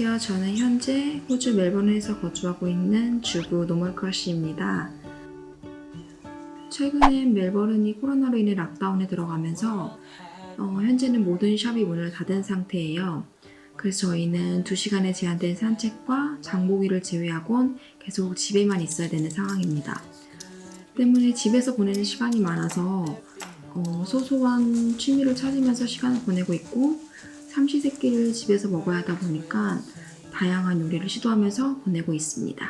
안녕하세요. 저는 현재 호주 멜버른에서 거주하고 있는 주부 노멀크러쉬입니다. 최근엔 멜버른이 코로나로 인해 락다운에 들어가면서 어, 현재는 모든 샵이 문을 닫은 상태예요. 그래서 저희는 2시간에 제한된 산책과 장보기를 제외하곤 계속 집에만 있어야 되는 상황입니다. 때문에 집에서 보내는 시간이 많아서 어, 소소한 취미를 찾으면서 시간을 보내고 있고 삼시세끼를 집에서 먹어야 하다 보니까 다양한 요리를 시도하면서 보내고 있습니다.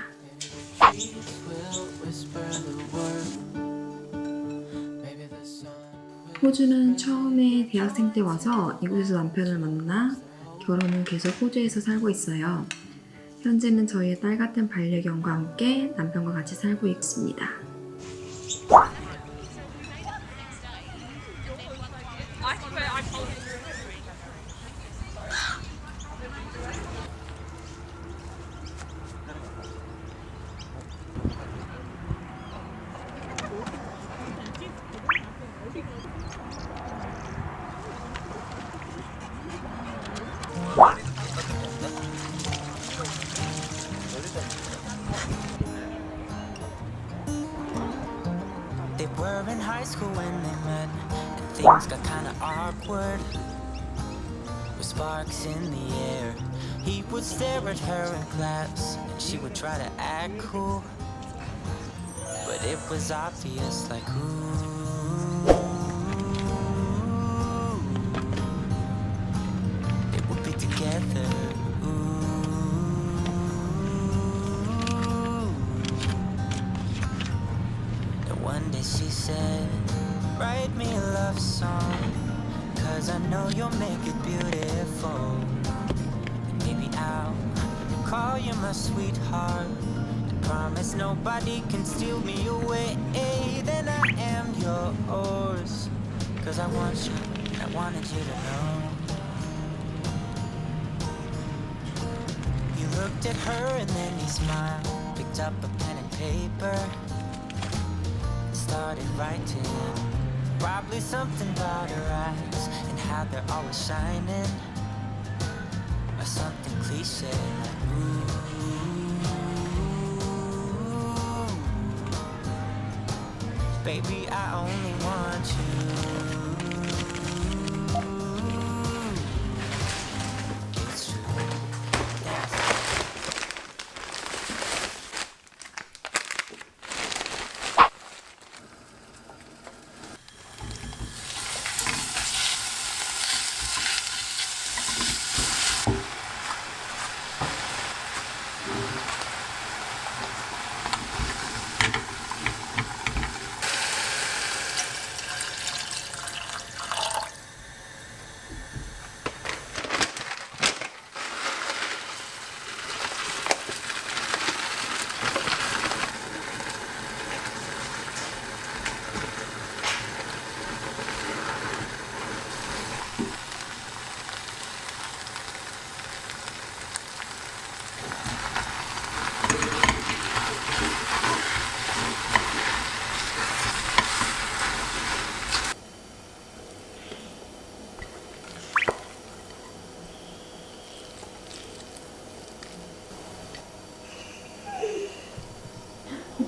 호주는 처음에 대학생 때 와서 이곳에서 남편을 만나 결혼 후 계속 호주에서 살고 있어요. 현재는 저희의 딸 같은 반려견과 함께 남편과 같이 살고 있습니다. They were in high school when they met, and things got kinda awkward. With sparks in the air, he would stare at her in class, and she would try to act cool. But it was obvious, like, ooh. Together. And one day she said, Write me a love song. Cause I know you'll make it beautiful. And maybe I'll call you my sweetheart. Promise nobody can steal me away. Then I am yours. Cause I want you, I wanted you to know. Looked at her and then he smiled. Picked up a pen and paper started writing. Probably something about her eyes and how they're always shining. Or something cliche like, ooh. Baby, I only want you.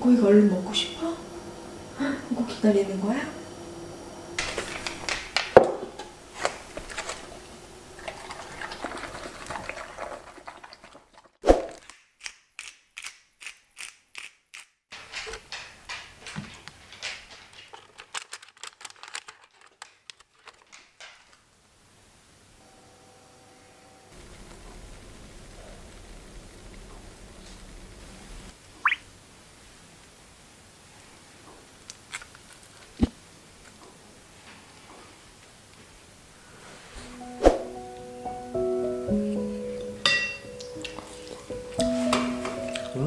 어, 이거 얼른 먹고 싶어? 이거 기다리는 거야?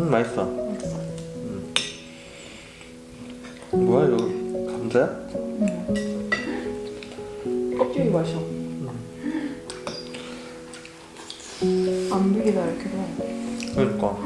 음 맛있어. 음. 뭐야 이거 감자야? 껍질이 맛있어. 안 비리다 이렇게 도 그러니까.